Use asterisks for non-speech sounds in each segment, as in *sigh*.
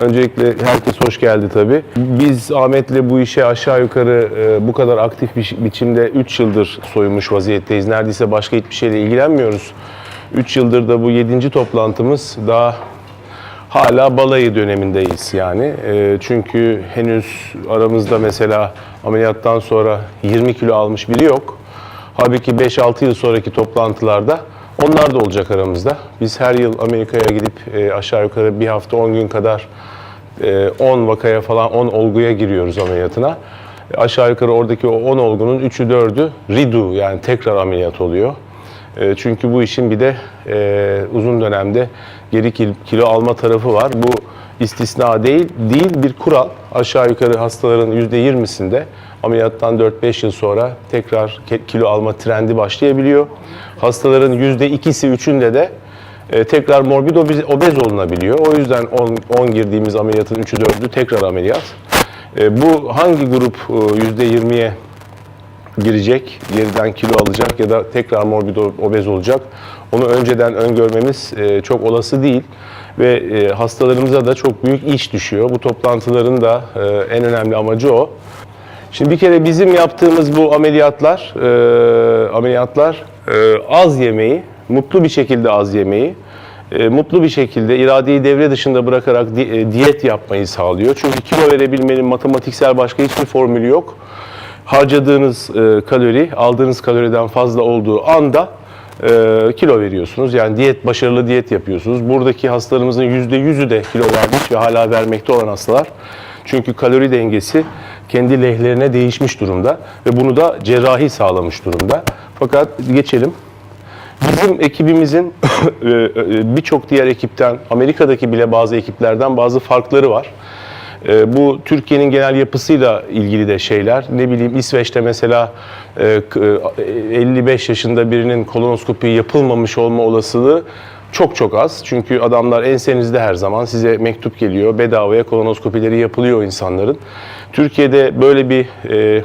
Öncelikle herkes hoş geldi tabii. Biz Ahmet'le bu işe aşağı yukarı e, bu kadar aktif bir biçimde 3 yıldır soyunmuş vaziyetteyiz. Neredeyse başka hiçbir şeyle ilgilenmiyoruz. 3 yıldır da bu 7. toplantımız daha hala balayı dönemindeyiz yani. E, çünkü henüz aramızda mesela ameliyattan sonra 20 kilo almış biri yok. Halbuki 5-6 yıl sonraki toplantılarda onlar da olacak aramızda. Biz her yıl Amerika'ya gidip e, aşağı yukarı bir hafta 10 gün kadar e, 10 vakaya falan 10 olguya giriyoruz ameliyatına. E, aşağı yukarı oradaki o 10 olgunun 3'ü 4'ü redo yani tekrar ameliyat oluyor. E, çünkü bu işin bir de e, uzun dönemde geri kil- kilo alma tarafı var. Bu istisna değil, değil bir kural. Aşağı yukarı hastaların %20'sinde ameliyattan 4-5 yıl sonra tekrar kilo alma trendi başlayabiliyor. Hastaların %2'si 3'ünde de e, tekrar morbid obez, olunabiliyor. O yüzden 10, 10 girdiğimiz ameliyatın 3'ü 4'ü tekrar ameliyat. E, bu hangi grup e, %20'ye girecek, geriden kilo alacak ya da tekrar morbid obez olacak. Onu önceden öngörmemiz e, çok olası değil ve e, hastalarımıza da çok büyük iş düşüyor. Bu toplantıların da e, en önemli amacı o. Şimdi bir kere bizim yaptığımız bu ameliyatlar, e, ameliyatlar e, az yemeği, mutlu bir şekilde az yemeği, e, mutlu bir şekilde iradeyi devre dışında bırakarak di- e, diyet yapmayı sağlıyor. Çünkü kilo verebilmenin matematiksel başka hiçbir formülü yok harcadığınız e, kalori, aldığınız kaloriden fazla olduğu anda e, kilo veriyorsunuz. Yani diyet, başarılı diyet yapıyorsunuz. Buradaki hastalarımızın %100'ü de kilo vermiş ve hala vermekte olan hastalar. Çünkü kalori dengesi kendi lehlerine değişmiş durumda ve bunu da cerrahi sağlamış durumda. Fakat geçelim. Bizim ekibimizin *coughs* e, e, birçok diğer ekipten, Amerika'daki bile bazı ekiplerden bazı farkları var. E, Bu Türkiye'nin genel yapısıyla ilgili de şeyler. Ne bileyim İsveç'te mesela e, k- e, 55 yaşında birinin kolonoskopi yapılmamış olma olasılığı çok çok az. Çünkü adamlar ensenizde her zaman size mektup geliyor. Bedavaya kolonoskopileri yapılıyor insanların. Türkiye'de böyle bir e,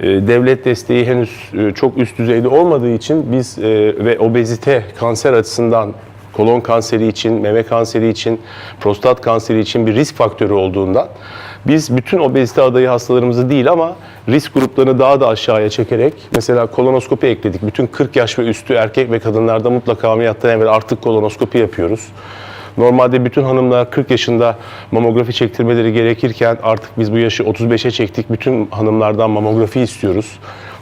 e, devlet desteği henüz e, çok üst düzeyde olmadığı için biz e, ve obezite kanser açısından kolon kanseri için, meme kanseri için, prostat kanseri için bir risk faktörü olduğundan biz bütün obezite adayı hastalarımızı değil ama risk gruplarını daha da aşağıya çekerek mesela kolonoskopi ekledik. Bütün 40 yaş ve üstü erkek ve kadınlarda mutlaka ameliyattan evvel artık kolonoskopi yapıyoruz. Normalde bütün hanımlar 40 yaşında mamografi çektirmeleri gerekirken artık biz bu yaşı 35'e çektik. Bütün hanımlardan mamografi istiyoruz.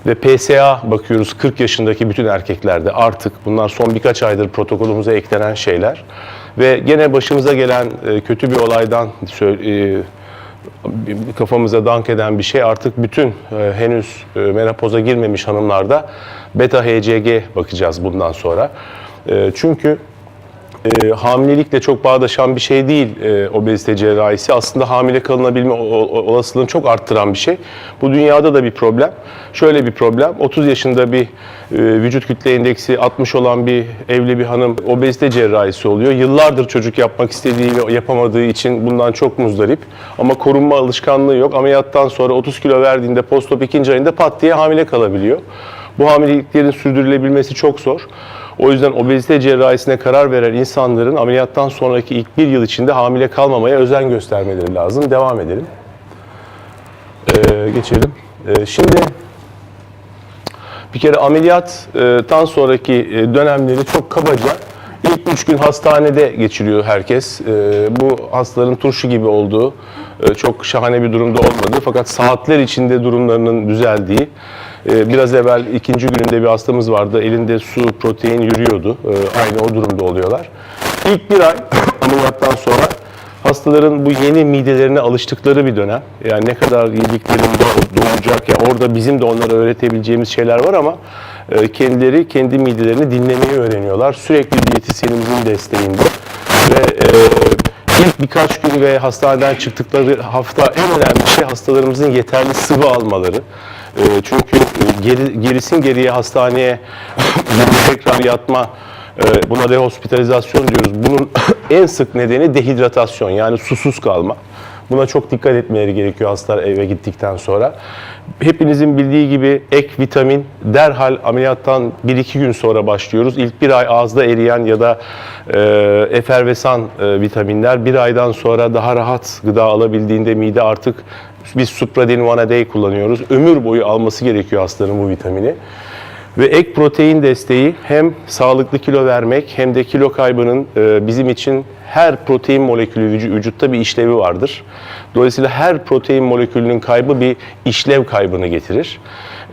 Ve PSA bakıyoruz 40 yaşındaki bütün erkeklerde artık. Bunlar son birkaç aydır protokolümüze eklenen şeyler. Ve gene başımıza gelen e, kötü bir olaydan söyle- e, kafamıza dank eden bir şey artık bütün e, henüz e, menopoza girmemiş hanımlarda beta HCG bakacağız bundan sonra. E, çünkü e, hamilelikle çok bağdaşan bir şey değil e, obezite cerrahisi. Aslında hamile kalınabilme olasılığını çok arttıran bir şey. Bu dünyada da bir problem. Şöyle bir problem. 30 yaşında bir e, vücut kütle indeksi 60 olan bir evli bir hanım obezite cerrahisi oluyor. Yıllardır çocuk yapmak istediği ve yapamadığı için bundan çok muzdarip. Ama korunma alışkanlığı yok. Ameliyattan sonra 30 kilo verdiğinde postop ikinci ayında pat diye hamile kalabiliyor. Bu hamileliklerin sürdürülebilmesi çok zor. O yüzden obezite cerrahisine karar veren insanların ameliyattan sonraki ilk bir yıl içinde hamile kalmamaya özen göstermeleri lazım. Devam edelim. Ee, geçelim. Ee, şimdi bir kere ameliyattan sonraki e, dönemleri çok kabaca ilk üç gün hastanede geçiriyor herkes. Ee, Bu hastaların turşu gibi olduğu e, çok şahane bir durumda olmadı. Fakat saatler içinde durumlarının düzeldiği. E, Biraz evvel ikinci gününde bir hastamız vardı. Elinde su, protein yürüyordu. Ee, Aynı o durumda oluyorlar. İlk bir ay *coughs* ameliyattan sonra hastaların bu yeni midelerine alıştıkları bir dönem. Yani ne kadar yediklerinde doğacak ya orada bizim de onlara öğretebileceğimiz şeyler var ama e, kendileri kendi midelerini dinlemeyi öğreniyorlar. Sürekli diyetisyenimizin desteğinde ve e, ilk birkaç gün ve hastaneden çıktıkları hafta en önemli şey hastalarımızın yeterli sıvı almaları. E, çünkü e, geri, gerisin geriye hastaneye *laughs* tekrar yatma ee, Buna rehospitalizasyon diyoruz. Bunun *coughs* en sık nedeni dehidratasyon yani susuz kalma. Buna çok dikkat etmeleri gerekiyor hastalar eve gittikten sonra. Hepinizin bildiği gibi ek vitamin derhal ameliyattan 1-2 gün sonra başlıyoruz. İlk bir ay ağızda eriyen ya da e, efervesan e, vitaminler bir aydan sonra daha rahat gıda alabildiğinde mide artık biz Supradin One a Day kullanıyoruz. Ömür boyu alması gerekiyor hastanın bu vitamini. Ve ek protein desteği hem sağlıklı kilo vermek hem de kilo kaybının e, bizim için her protein molekülü vücu- vücutta bir işlevi vardır. Dolayısıyla her protein molekülünün kaybı bir işlev kaybını getirir.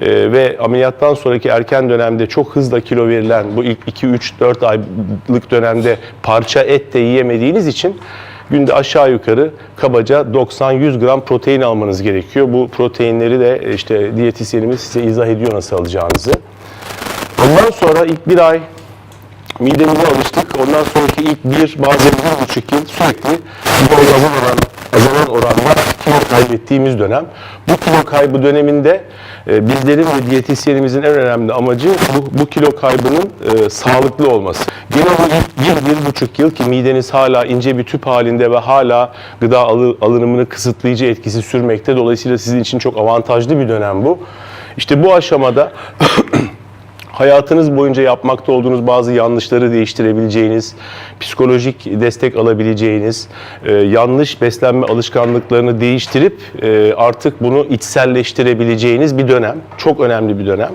E, ve ameliyattan sonraki erken dönemde çok hızla kilo verilen bu ilk 2 3 4 aylık dönemde parça et de yiyemediğiniz için Günde aşağı yukarı kabaca 90-100 gram protein almanız gerekiyor. Bu proteinleri de işte diyetisyenimiz size izah ediyor nasıl alacağınızı. Ondan sonra ilk bir ay midemize alıştık. Ondan sonraki ilk bir bazen bir buçuk yıl sürekli bu azalan oran, azalan oranda kilo kaybettiğimiz dönem. Bu kilo kaybı döneminde e, bizlerin ve diyetisyenimizin en önemli amacı bu, bu kilo kaybının e, sağlıklı olması. Gene o ilk bir, bir buçuk yıl ki mideniz hala ince bir tüp halinde ve hala gıda alı- alınımını kısıtlayıcı etkisi sürmekte. Dolayısıyla sizin için çok avantajlı bir dönem bu. İşte bu aşamada hayatınız boyunca yapmakta olduğunuz bazı yanlışları değiştirebileceğiniz, psikolojik destek alabileceğiniz, e, yanlış beslenme alışkanlıklarını değiştirip e, artık bunu içselleştirebileceğiniz bir dönem. Çok önemli bir dönem.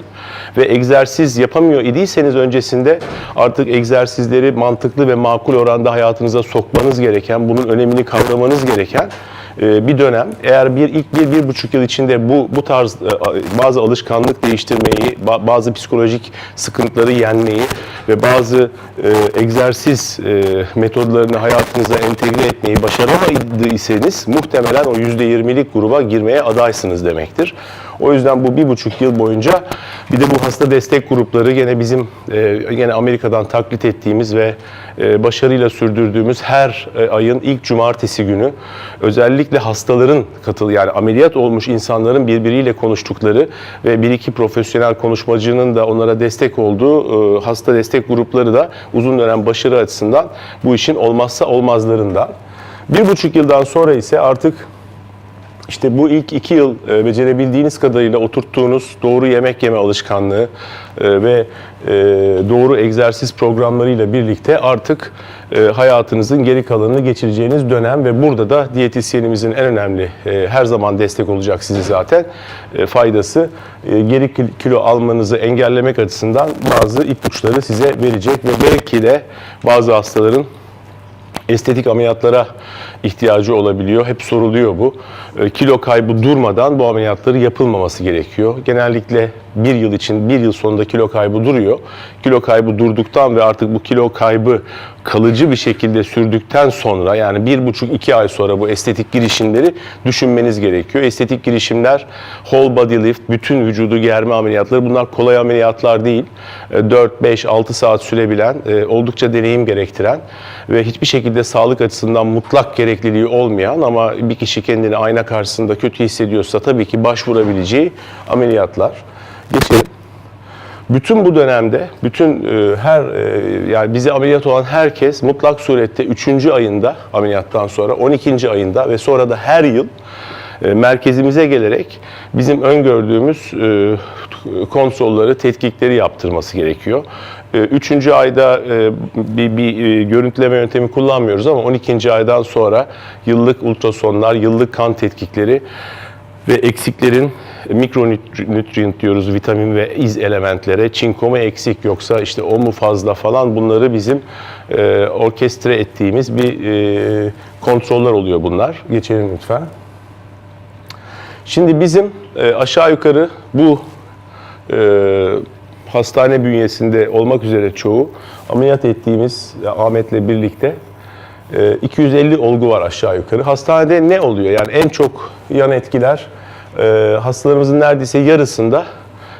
Ve egzersiz yapamıyor idiyseniz öncesinde artık egzersizleri mantıklı ve makul oranda hayatınıza sokmanız gereken, bunun önemini kavramanız gereken bir dönem. Eğer bir ilk bir, bir buçuk yıl içinde bu bu tarz e, bazı alışkanlık değiştirmeyi, ba- bazı psikolojik sıkıntıları yenmeyi ve bazı e, egzersiz e, metodlarını hayatınıza entegre etmeyi başaramadıysanız muhtemelen o yüzde yirmilik gruba girmeye adaysınız demektir. O yüzden bu bir buçuk yıl boyunca bir de bu hasta destek grupları gene bizim e, gene Amerika'dan taklit ettiğimiz ve e, başarıyla sürdürdüğümüz her e, ayın ilk cumartesi günü özellikle hastaların katıl yani ameliyat olmuş insanların birbiriyle konuştukları ve bir iki profesyonel konuşmacının da onlara destek olduğu hasta destek grupları da uzun dönem başarı açısından bu işin olmazsa olmazlarından. Bir buçuk yıldan sonra ise artık işte bu ilk iki yıl e, becerebildiğiniz kadarıyla oturttuğunuz doğru yemek yeme alışkanlığı e, ve e, doğru egzersiz programlarıyla birlikte artık hayatınızın geri kalanını geçireceğiniz dönem ve burada da diyetisyenimizin en önemli her zaman destek olacak sizi zaten faydası geri kil- kilo almanızı engellemek açısından bazı ipuçları size verecek ve belki de bazı hastaların estetik ameliyatlara ihtiyacı olabiliyor. Hep soruluyor bu. E, Kilo kaybı durmadan bu ameliyatları yapılmaması gerekiyor. Genellikle bir yıl için bir yıl sonunda kilo kaybı duruyor. Kilo kaybı durduktan ve artık bu kilo kaybı kalıcı bir şekilde sürdükten sonra yani bir buçuk iki ay sonra bu estetik girişimleri düşünmeniz gerekiyor. Estetik girişimler whole body lift, bütün vücudu germe ameliyatları bunlar kolay ameliyatlar değil. E, 4, 5, 6 saat sürebilen, e, oldukça deneyim gerektiren ve hiçbir şekilde sağlık açısından mutlak gerekliliği olmayan ama bir kişi kendini ayna karşısında kötü hissediyorsa tabii ki başvurabileceği ameliyatlar. Geçelim. Bütün bu dönemde, bütün e, her e, yani bize ameliyat olan herkes mutlak surette 3. ayında ameliyattan sonra, 12. ayında ve sonra da her yıl merkezimize gelerek bizim öngördüğümüz e, konsolları, tetkikleri yaptırması gerekiyor. E, Üçüncü ayda e, bir, bir e, görüntüleme yöntemi kullanmıyoruz ama 12. aydan sonra yıllık ultrasonlar, yıllık kan tetkikleri ve eksiklerin mikronutrient diyoruz vitamin ve iz elementlere. Çinko mu eksik yoksa işte o mu fazla falan bunları bizim e, orkestre ettiğimiz bir e, kontroller oluyor bunlar. Geçelim lütfen. Şimdi bizim e, aşağı yukarı bu e, hastane bünyesinde olmak üzere çoğu ameliyat ettiğimiz Ahmet'le birlikte e, 250 olgu var aşağı yukarı. Hastanede ne oluyor? Yani en çok yan etkiler e, hastalarımızın neredeyse yarısında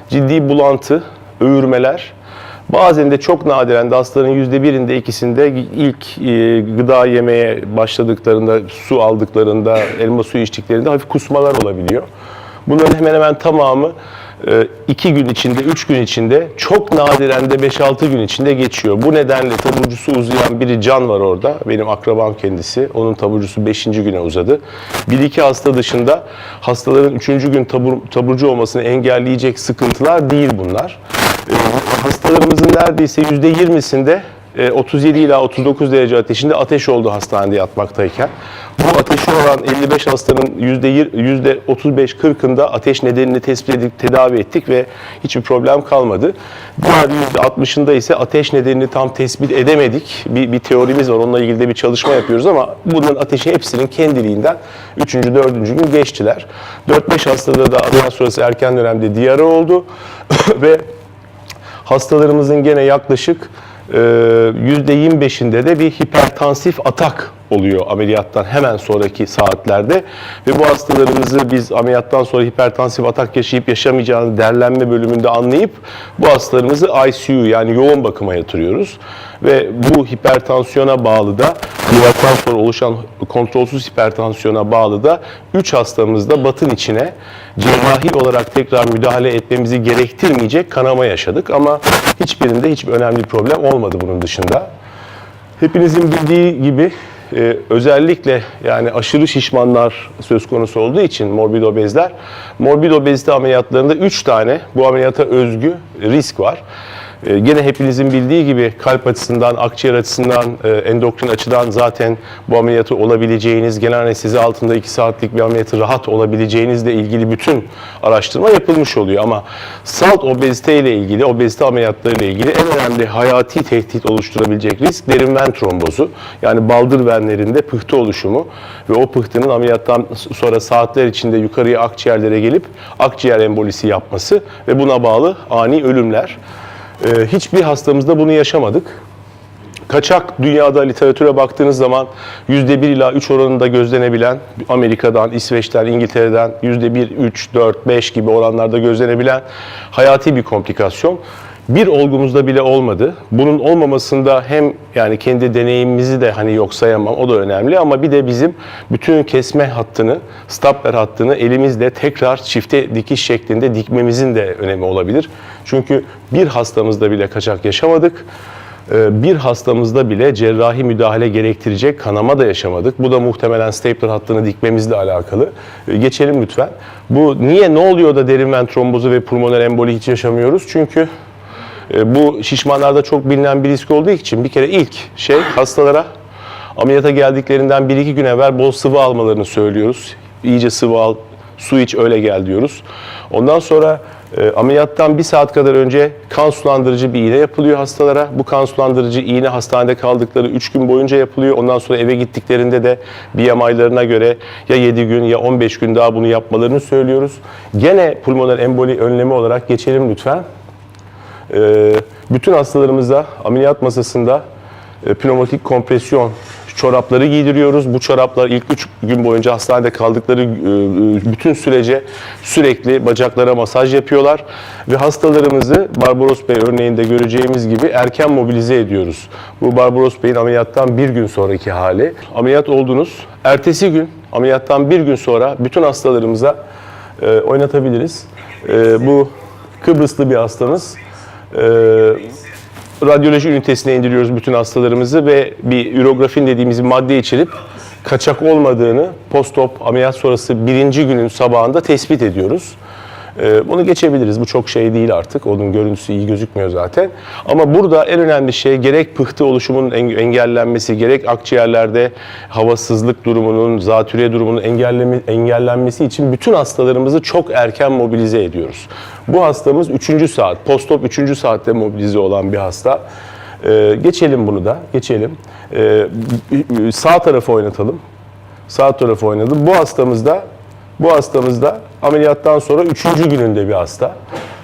ciddi bulantı, öğürmeler, bazen de çok nadiren de hastaların yüzde birinde ikisinde ilk e, gıda yemeye başladıklarında, su aldıklarında, elma suyu içtiklerinde hafif kusmalar olabiliyor. Bunların hemen hemen tamamı 2 gün içinde, 3 gün içinde, çok nadiren de 5-6 gün içinde geçiyor. Bu nedenle taburcusu uzayan biri Can var orada. Benim akrabam kendisi. Onun taburcusu 5. güne uzadı. 1-2 hasta dışında hastaların 3. gün tabur, taburcu olmasını engelleyecek sıkıntılar değil bunlar. E, Hastalarımızın neredeyse %20'sinde e, 37 ila 39 derece ateşinde ateş oldu hastanede yatmaktayken. Bu ateşi olan 55 hastanın %20 %35-40'ında ateş nedenini tespit edip tedavi ettik ve hiçbir problem kalmadı. Diğer %60'ında ise ateş nedenini tam tespit edemedik. Bir, bir teorimiz var. Onunla ilgili de bir çalışma yapıyoruz ama bunların ateşi hepsinin kendiliğinden 3. 4. gün geçtiler. 4-5 hastada da ameliyat sonrası erken dönemde diyare oldu *laughs* ve hastalarımızın gene yaklaşık e, %25'inde de bir hipertansif atak oluyor ameliyattan hemen sonraki saatlerde. Ve bu hastalarımızı biz ameliyattan sonra hipertansif atak yaşayıp yaşamayacağını derlenme bölümünde anlayıp bu hastalarımızı ICU yani yoğun bakıma yatırıyoruz. Ve bu hipertansiyona bağlı da ameliyattan sonra oluşan kontrolsüz hipertansiyona bağlı da 3 hastamızda batın içine cerrahi olarak tekrar müdahale etmemizi gerektirmeyecek kanama yaşadık ama hiçbirinde hiçbir önemli problem olmadı bunun dışında. Hepinizin bildiği gibi e, özellikle yani aşırı şişmanlar söz konusu olduğu için morbid obezler, morbid obezite ameliyatlarında 3 tane bu ameliyata özgü risk var. E, gene hepinizin bildiği gibi kalp açısından, akciğer açısından, e, endokrin açıdan zaten bu ameliyatı olabileceğiniz, genel anestezi altında 2 saatlik bir ameliyatı rahat olabileceğinizle ilgili bütün araştırma yapılmış oluyor. Ama salt obezite ile ilgili, obezite ameliyatları ile ilgili en önemli hayati tehdit oluşturabilecek risk derin ven trombozu. Yani baldır venlerinde pıhtı oluşumu ve o pıhtının ameliyattan sonra saatler içinde yukarıya akciğerlere gelip akciğer embolisi yapması ve buna bağlı ani ölümler. Ee, hiçbir hastamızda bunu yaşamadık. Kaçak dünyada literatüre baktığınız zaman %1 ila 3 oranında gözlenebilen Amerika'dan, İsveç'ten, İngiltere'den %1, 3, 4, 5 gibi oranlarda gözlenebilen hayati bir komplikasyon. Bir olgumuzda bile olmadı. Bunun olmamasında hem yani kendi deneyimimizi de hani yok sayamam o da önemli ama bir de bizim bütün kesme hattını, stapler hattını elimizle tekrar çifte dikiş şeklinde dikmemizin de önemi olabilir. Çünkü bir hastamızda bile kaçak yaşamadık. Ee, bir hastamızda bile cerrahi müdahale gerektirecek kanama da yaşamadık. Bu da muhtemelen stapler hattını dikmemizle alakalı. Ee, Geçelim lütfen. Bu niye ne oluyor da derin ven trombozu ve pulmoner emboli hiç yaşamıyoruz? Çünkü bu şişmanlarda çok bilinen bir risk olduğu için bir kere ilk şey hastalara ameliyata geldiklerinden 1-2 gün evvel bol sıvı almalarını söylüyoruz. İyice sıvı al, su iç öyle gel diyoruz. Ondan sonra e, ameliyattan bir saat kadar önce kan sulandırıcı bir iğne yapılıyor hastalara. Bu kan sulandırıcı iğne hastanede kaldıkları 3 gün boyunca yapılıyor. Ondan sonra eve gittiklerinde de BMI'larına göre ya 7 gün ya 15 gün daha bunu yapmalarını söylüyoruz. Gene pulmoner emboli önlemi olarak geçelim lütfen. E, bütün hastalarımıza ameliyat masasında e, pneumatik kompresyon çorapları giydiriyoruz. Bu çoraplar ilk 3 gün boyunca hastanede kaldıkları e, bütün sürece sürekli bacaklara masaj yapıyorlar. Ve hastalarımızı Barbaros Bey örneğinde göreceğimiz gibi erken mobilize ediyoruz. Bu Barbaros Bey'in ameliyattan bir gün sonraki hali. Ameliyat oldunuz. Ertesi gün ameliyattan bir gün sonra bütün hastalarımıza e, oynatabiliriz. E, bu Kıbrıslı bir hastamız. E, radyoloji ünitesine indiriyoruz bütün hastalarımızı ve bir ürografin dediğimiz bir madde içirip kaçak olmadığını postop ameliyat sonrası birinci günün sabahında tespit ediyoruz. Ee, Bunu geçebiliriz. Bu çok şey değil artık. Onun görüntüsü iyi gözükmüyor zaten. Ama burada en önemli şey gerek pıhtı oluşumunun eng- engellenmesi, gerek akciğerlerde havasızlık durumunun, zatürre durumunun engelleme, engellenmesi için bütün hastalarımızı çok erken mobilize ediyoruz. Bu hastamız 3. saat, postop 3. saatte mobilize olan bir hasta. Ee, geçelim bunu da, geçelim. Ee, sağ tarafı oynatalım. Sağ tarafı oynadım. Bu hastamızda bu hastamızda ameliyattan sonra üçüncü gününde bir hasta.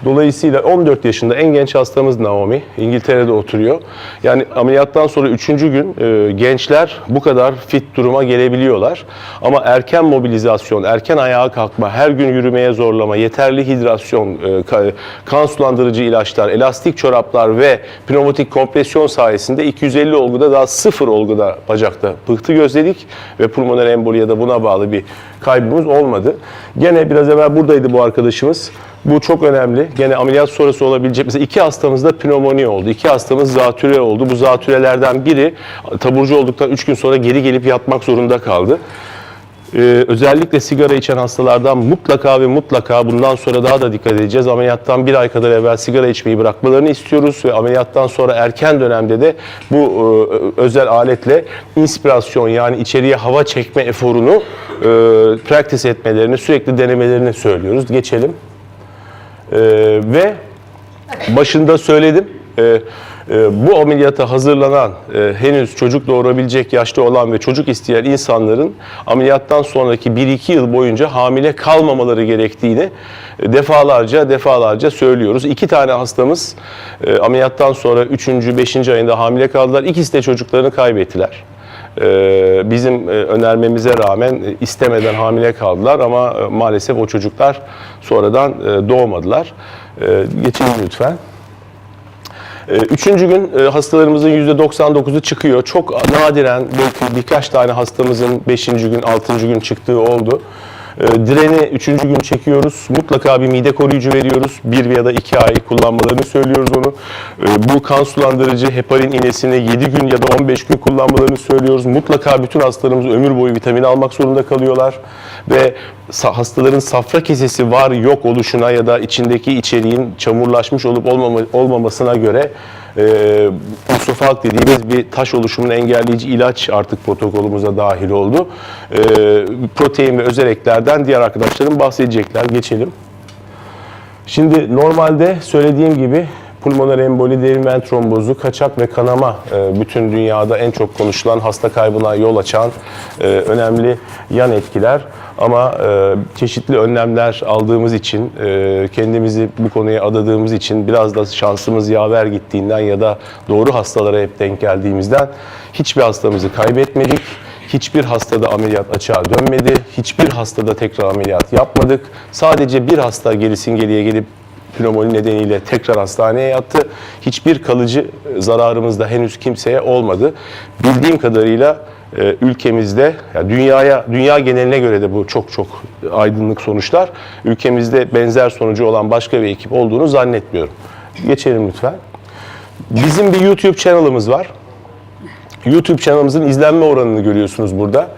Dolayısıyla 14 yaşında en genç hastamız Naomi. İngiltere'de oturuyor. Yani ameliyattan sonra 3. gün e, gençler bu kadar fit duruma gelebiliyorlar. Ama erken mobilizasyon, erken ayağa kalkma, her gün yürümeye zorlama, yeterli hidrasyon, e, ka- kan sulandırıcı ilaçlar, elastik çoraplar ve pneumatik kompresyon sayesinde 250 olguda daha sıfır olguda bacakta pıhtı gözledik ve pulmoner emboliya da buna bağlı bir kaybımız olmadı. Gene biraz evvel buradaydı bu arkadaşımız. Bu çok önemli. Gene ameliyat sonrası olabilecek. Mesela iki hastamızda pnömoni oldu. İki hastamız zatüre oldu. Bu zatürelerden biri taburcu olduktan 3 gün sonra geri gelip yatmak zorunda kaldı. Ee, özellikle sigara içen hastalardan mutlaka ve mutlaka bundan sonra daha da dikkat edeceğiz. Ameliyattan bir ay kadar evvel sigara içmeyi bırakmalarını istiyoruz ve ameliyattan sonra erken dönemde de bu e, özel aletle inspirasyon yani içeriye hava çekme eforunu e, practice etmelerini, sürekli denemelerini söylüyoruz. Geçelim. Ee, ve başında söyledim. e, e, bu ameliyata hazırlanan, e, henüz çocuk doğurabilecek yaşta olan ve çocuk isteyen insanların ameliyattan sonraki 1-2 yıl boyunca hamile kalmamaları gerektiğini e, defalarca defalarca söylüyoruz. İki tane hastamız e, ameliyattan sonra 3. 5. ayında hamile kaldılar. İkisi de çocuklarını kaybettiler. Ee, bizim e, önermemize rağmen e, istemeden hamile kaldılar ama e, maalesef o çocuklar sonradan doğmadılar. Ee, Geçelim lütfen. Ee, Üçüncü gün hastalarımızın %99'u çıkıyor. Çok nadiren belki birkaç tane hastamızın beşinci gün, altıncı gün çıktığı oldu. Ee, Direni üçüncü gün çekiyoruz. Mutlaka bir mide koruyucu veriyoruz. Bir ya da iki ay kullanmalarını söylüyoruz onu. Ee, Bu kan sulandırıcı heparin iğnesini 7 gün ya da 15 gün kullanmalarını söylüyoruz. Mutlaka bütün hastalarımız ömür boyu vitamin almak zorunda kalıyorlar. Ve hastaların safra kesesi var yok oluşuna ya da içindeki içeriğin çamurlaşmış olup olmama- olmamasına göre e, dediğimiz bir taş oluşumunu engelleyici ilaç artık protokolümüze dahil oldu. E, protein ve özel eklerden diğer arkadaşlarım bahsedecekler. Geçelim. Şimdi normalde söylediğim gibi pulmoner emboli, derin ven trombozu, kaçak ve kanama e, bütün dünyada en çok konuşulan hasta kaybına yol açan e, önemli yan etkiler. Ama e, çeşitli önlemler aldığımız için, e, kendimizi bu konuya adadığımız için biraz da şansımız yaver gittiğinden ya da doğru hastalara hep denk geldiğimizden hiçbir hastamızı kaybetmedik. Hiçbir hastada ameliyat açığa dönmedi. Hiçbir hastada tekrar ameliyat yapmadık. Sadece bir hasta gerisin geriye gelip pnömoni nedeniyle tekrar hastaneye yattı. Hiçbir kalıcı zararımız da henüz kimseye olmadı. Bildiğim kadarıyla e, ülkemizde, yani dünyaya, dünya geneline göre de bu çok çok aydınlık sonuçlar. Ülkemizde benzer sonucu olan başka bir ekip olduğunu zannetmiyorum. Geçelim lütfen. Bizim bir YouTube kanalımız var. YouTube kanalımızın izlenme oranını görüyorsunuz burada.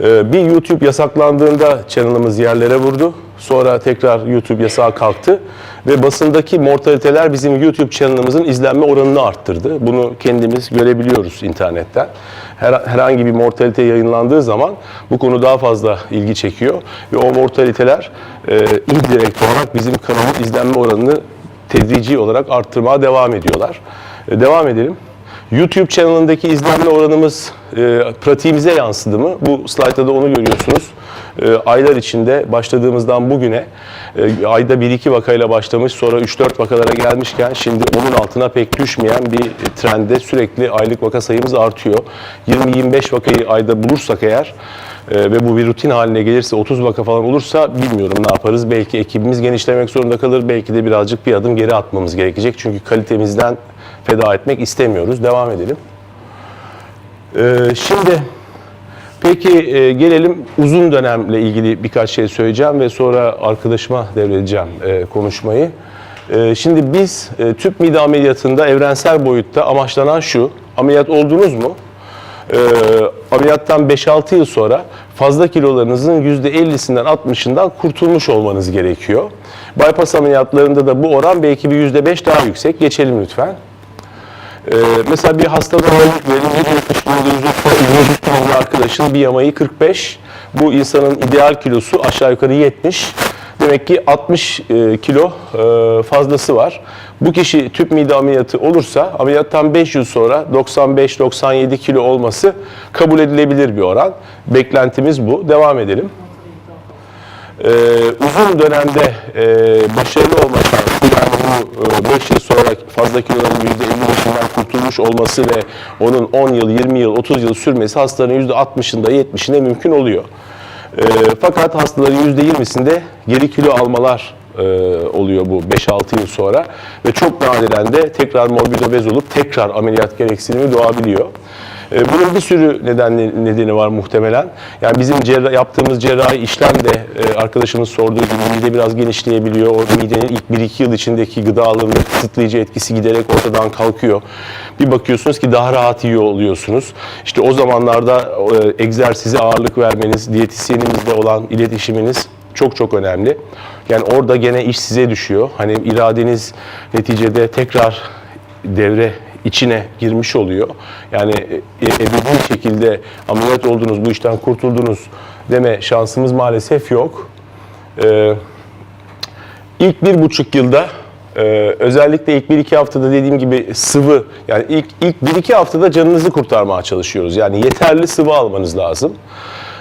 Ee, Bir YouTube yasaklandığında kanalımız yerlere vurdu. Sonra tekrar YouTube yasağı kalktı. Ve basındaki mortaliteler bizim YouTube kanalımızın izlenme oranını arttırdı. Bunu kendimiz görebiliyoruz internetten. Her- Herhangi bir mortalite yayınlandığı zaman bu konu daha fazla ilgi çekiyor. Ve o mortaliteler e, indirekt olarak bizim kanalın izlenme oranını tedrici olarak arttırmaya devam ediyorlar. E, Devam edelim. YouTube kanalındaki izlenme oranımız e, pratiğimize yansıdı mı? Bu slaytta da onu görüyorsunuz. E, aylar içinde başladığımızdan bugüne e, ayda 1-2 vakayla başlamış sonra 3-4 vakalara gelmişken şimdi onun altına pek düşmeyen bir trende sürekli aylık vaka sayımız artıyor. 20-25 vakayı ayda bulursak eğer e, ve bu bir rutin haline gelirse 30 vaka falan olursa bilmiyorum ne yaparız. Belki ekibimiz genişlemek zorunda kalır. Belki de birazcık bir adım geri atmamız gerekecek. Çünkü kalitemizden feda etmek istemiyoruz. Devam edelim. Ee, şimdi peki e, gelelim uzun dönemle ilgili birkaç şey söyleyeceğim ve sonra arkadaşıma devredeceğim e, konuşmayı. E, şimdi biz e, tüp mide ameliyatında evrensel boyutta amaçlanan şu. Ameliyat oldunuz mu? E, ameliyattan 5-6 yıl sonra fazla kilolarınızın %50'sinden 60'ından kurtulmuş olmanız gerekiyor. Bypass ameliyatlarında da bu oran belki bir %5 daha yüksek. Geçelim lütfen. Ee, mesela bir hastada örnek verelim. 170 kiloda 130 kilolu bir arkadaşın bir yamayı 45. Bu insanın ideal kilosu aşağı yukarı 70. Demek ki 60 e, kilo e, fazlası var. Bu kişi tüp mide ameliyatı olursa ameliyattan 5 yıl sonra 95-97 kilo olması kabul edilebilir bir oran. Beklentimiz bu. Devam edelim. e, uzun dönemde e, başarılı olma şansı yani bu 5 yıl sonra fazla kiloların %55'inden kurtulmuş olması ve onun 10 yıl, 20 yıl, 30 yıl sürmesi hastaların %60'ında, 70'inde mümkün oluyor. E, fakat hastaların %20'sinde geri kilo almalar e, oluyor bu 5-6 yıl sonra ve çok nadiren de tekrar morbid obez olup tekrar ameliyat gereksinimi doğabiliyor. E, Bunun bir sürü nedeni, nedeni var muhtemelen. Yani bizim cerrah, yaptığımız cerrahi işlem de e, arkadaşımız sorduğu gibi mide biraz genişleyebiliyor. O midenin ilk 1-2 yıl içindeki gıda alımında kısıtlayıcı etkisi giderek ortadan kalkıyor. Bir bakıyorsunuz ki daha rahat yiyor oluyorsunuz. İşte o zamanlarda e, egzersize ağırlık vermeniz, diyetisyenimizle olan iletişiminiz çok çok önemli. Yani orada gene iş size düşüyor. Hani iradeniz neticede tekrar devre içine girmiş oluyor. Yani e, ebedi şekilde ameliyat oldunuz, bu işten kurtuldunuz deme şansımız maalesef yok. Ee, ilk bir buçuk yılda e, özellikle ilk bir iki haftada dediğim gibi sıvı yani ilk ilk bir iki haftada canınızı kurtarmaya çalışıyoruz. Yani yeterli sıvı almanız lazım.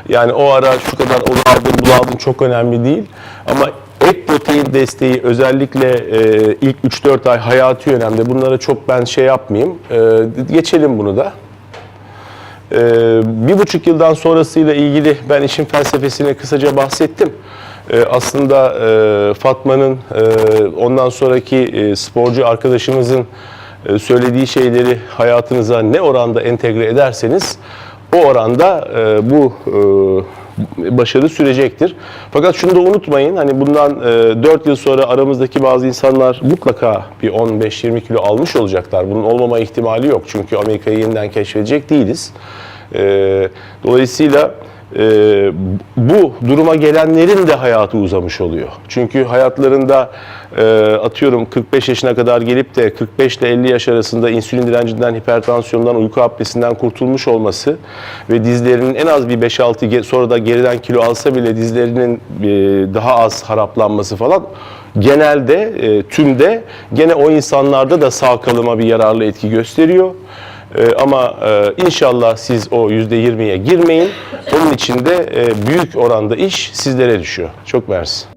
Yani o ara şu kadar onu aldım bunu aldım çok önemli değil. Ama ek protein desteği özellikle e, ilk 3-4 ay hayati önemli. Bunlara çok ben şey yapmayayım. E, geçelim bunu da. Ee, bir buçuk yıldan sonrasıyla ilgili ben işin felsefesini kısaca bahsettim. Ee, aslında e, Fatma'nın e, ondan sonraki e, sporcu arkadaşımızın e, söylediği şeyleri hayatınıza ne oranda entegre ederseniz o oranda e, bu e, başarı sürecektir. Fakat şunu da unutmayın hani bundan e, 4 yıl sonra aramızdaki bazı insanlar mutlaka bir 15-20 kilo almış olacaklar. Bunun olmama ihtimali yok çünkü Amerika'yı yeniden keşfedecek değiliz. E, dolayısıyla e, bu duruma gelenlerin de hayatı uzamış oluyor. Çünkü hayatlarında e, atıyorum 45 yaşına kadar gelip de 45 ile 50 yaş arasında insülin direncinden, hipertansiyondan, uyku apnesinden kurtulmuş olması ve dizlerinin en az bir 5-6 ge- sonra da geriden kilo alsa bile dizlerinin e, daha az haraplanması falan genelde e, tümde gene o insanlarda da sağ kalıma bir yararlı etki gösteriyor. Ee, ama e, inşallah siz o %20'ye girmeyin. Onun için de e, büyük oranda iş sizlere düşüyor. Çok mersi.